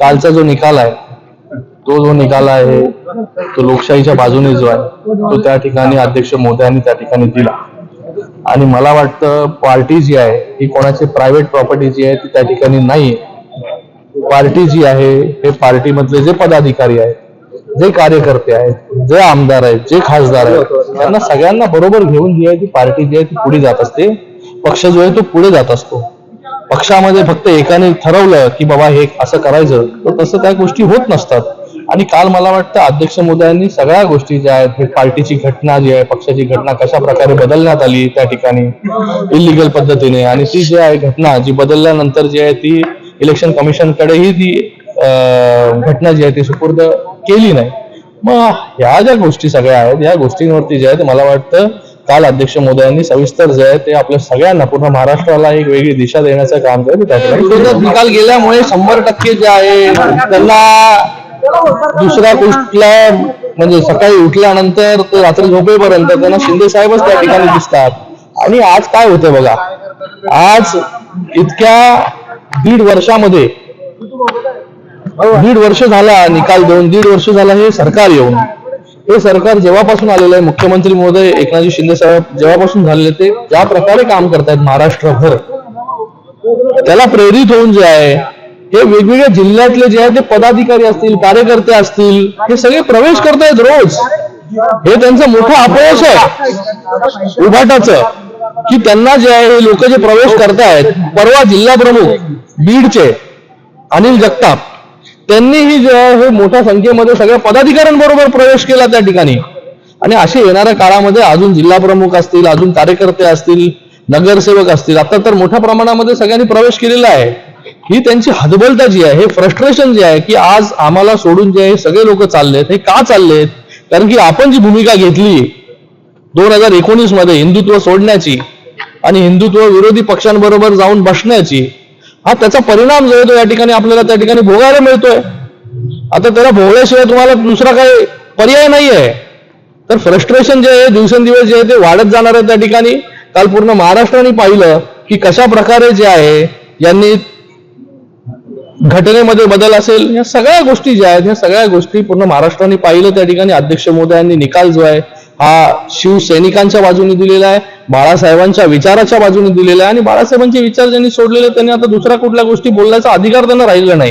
कालचा जो निकाल आहे तो जो निकाल आहे तो लोकशाहीच्या बाजूने जो आहे तो त्या ठिकाणी अध्यक्ष मोदयांनी त्या ठिकाणी दिला. आणि मला वाटतं पार्टी जी आहे ही कोणाची प्रायव्हेट प्रॉपर्टी जी आहे ती त्या ठिकाणी नाही. पार्टी जी आहे हे पार्टीमधले जे पदाधिकारी आहेत जे कार्यकर्ते आहेत जे आमदार आहेत जे खासदार आहेत त्यांना सगळ्यांना बरोबर घेऊन जी आहे ती पार्टी जी आहे ती पुढे जात असते. पक्ष जो आहे तो पुढे जात असतो. पक्षामध्ये फक्त एकाने ठरवलं की बाबा हे असं करायचं तर तसं त्या गोष्टी होत नसतात. आणि काल मला वाटतं अध्यक्ष मोदयांनी सगळ्या गोष्टी ज्या आहेत हे पार्टीची घटना जी आहे पक्षाची घटना कशा प्रकारे बदलण्यात आली त्या ठिकाणी इलिगल पद्धतीने. आणि ती जी आहे घटना जी बदलल्यानंतर जी आहे ती इलेक्शन कमिशनकडेही ती अं, घटना जी आहे ती सुपूर्द केली नाही. मग ह्या ज्या गोष्टी सगळ्या आहेत या गोष्टींवरती जे आहे ते मला वाटतं काल अध्यक्ष मोदयांनी सविस्तर जे आहे ते आपल्या सगळ्यांना पूर्ण महाराष्ट्राला एक वेगळी दिशा देण्याचं काम विरोधात निकाल गेल्यामुळे शंभर टक्के जे आहे त्यांना दुसरा कुठला म्हणजे सकाळी उठल्यानंतर ते रात्री झोपेपर्यंत त्यांना शिंदे साहेबच त्या ठिकाणी दिसतात. आणि आज काय होते बघा? आज इतक्या दीड वर्षामध्ये दीड वर्ष झाला निकाल देऊन दीड वर्ष झाला हे सरकार येऊन. हे सरकार जेव्हापासून आलेलं आहे मुख्यमंत्री महोदय एकनाथजी शिंदे साहेब जेव्हापासून झालेले ते ज्या प्रकारे काम करतायत महाराष्ट्रभर त्याला प्रेरित होऊन जे आहे हे वेगवेगळ्या जिल्ह्यातले जे आहे ते पदाधिकारी असतील कार्यकर्ते असतील हे सगळे प्रवेश करतायत रोज. हे त्यांचं मोठं अपयश आहे. उभाटाचं. की त्यांना जे आहे हे लोक जे प्रवेश करतायत परवा जिल्हा प्रमुख बीडचे अनिल जगताप त्यांनीही जे आहे हे मोठ्या संख्येमध्ये सगळ्या पदाधिकाऱ्यांबरोबर प्रवेश केला त्या ठिकाणी. आणि असे येणाऱ्या काळामध्ये अजून जिल्हा प्रमुख असतील अजून कार्यकर्ते असतील नगरसेवक असतील आता तर मोठ्या प्रमाणामध्ये सगळ्यांनी प्रवेश केलेला आहे. ही त्यांची हदबलता जी आहे हे फ्रस्ट्रेशन जे आहे की आज आम्हाला सोडून जे आहे सगळे लोक चाललेत. हे का चाललेत? कारण की आपण जी भूमिका घेतली दोन हजार एकोणीसमध्ये हिंदुत्व सोडण्याची आणि हिंदुत्व विरोधी पक्षांबरोबर जाऊन बसण्याची हा त्याचा परिणाम जो आहे तो या ठिकाणी आपल्याला त्या ठिकाणी भोगायला मिळतोय. आता त्याला भोगल्याशिवाय तुम्हाला दुसरा काही पर्याय नाही आहे तर फ्रस्ट्रेशन जे आहे दिवसेंदिवस जे आहे ते वाढत जाणार आहे त्या ठिकाणी. काल पूर्ण महाराष्ट्राने पाहिलं की कशा प्रकारे जे आहे यांनी घटनेमध्ये बदल असेल या सगळ्या गोष्टी ज्या आहेत या सगळ्या गोष्टी पूर्ण महाराष्ट्राने पाहिलं. त्या ठिकाणी अध्यक्ष मोदयांनी निकाल जो आहे हा शिवसैनिकांच्या बाजूने दिलेला आहे. बाळासाहेबांच्या विचाराच्या बाजूने दिलेला आहे आणि बाळासाहेबांचे विचार ज्यांनी सोडलेले त्यांनी आता दुसऱ्या कुठल्या गोष्टी बोलण्याचा अधिकार त्यांना राहिलेला नाही.